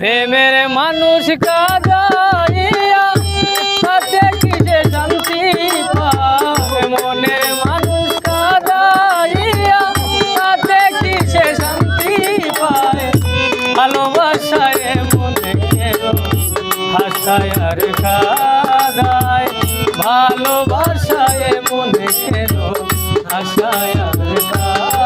প্রেমের মানুষ কাদাইয়া তাতে কি যে শান্তি পায় মনের মানুষ কাদাইয়া তাতে কি সে শান্তি পায় ভালোবাসায় মনে ভাষায় আর কাদায়। ভালোবাসায় মনে কেন আর কাদায়।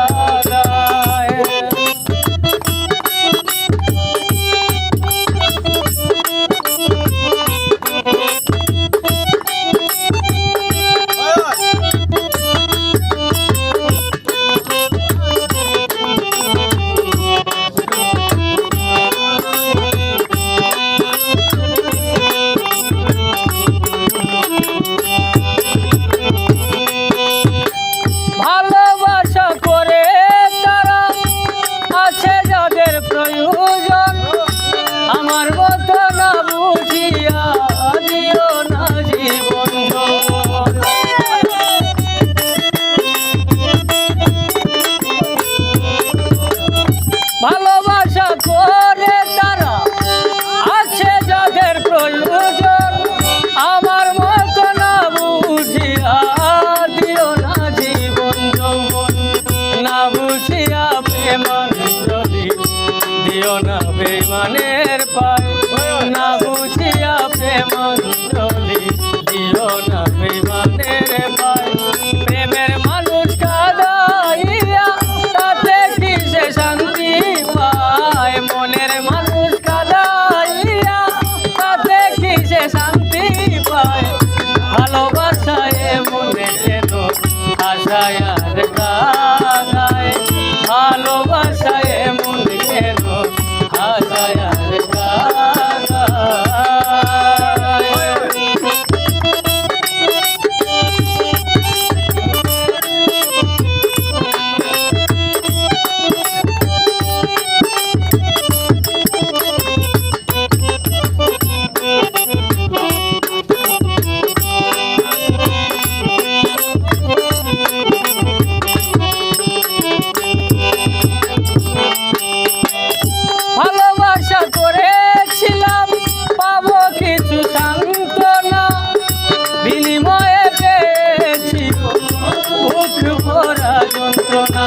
পায় না বুঝিয়া প্রেমাঞ্জলি দিও না বেমানের পায় প্রেমের মানুষ কাদাইয়া তাতে কি সে শান্তি পায়? মনের মানুষ কাদাইয়া তাতে কি সে শান্তি পায়? ভালোবাসায় মনে যেন আশায়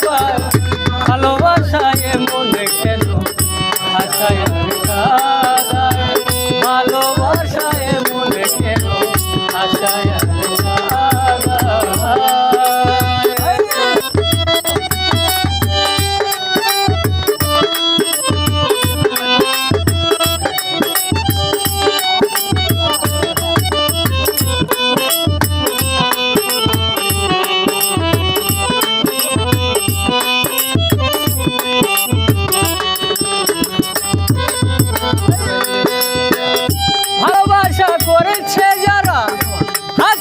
শান্তি ভালোবাসায় মনে কেন? আশায় ভালোবাসায় মনে কেন? আশা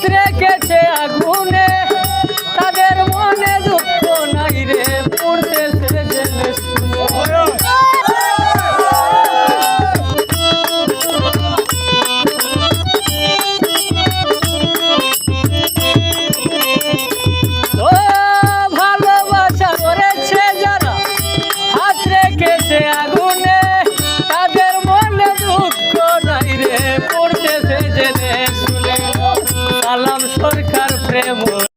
রেখেছে আগুনে। por caro premo.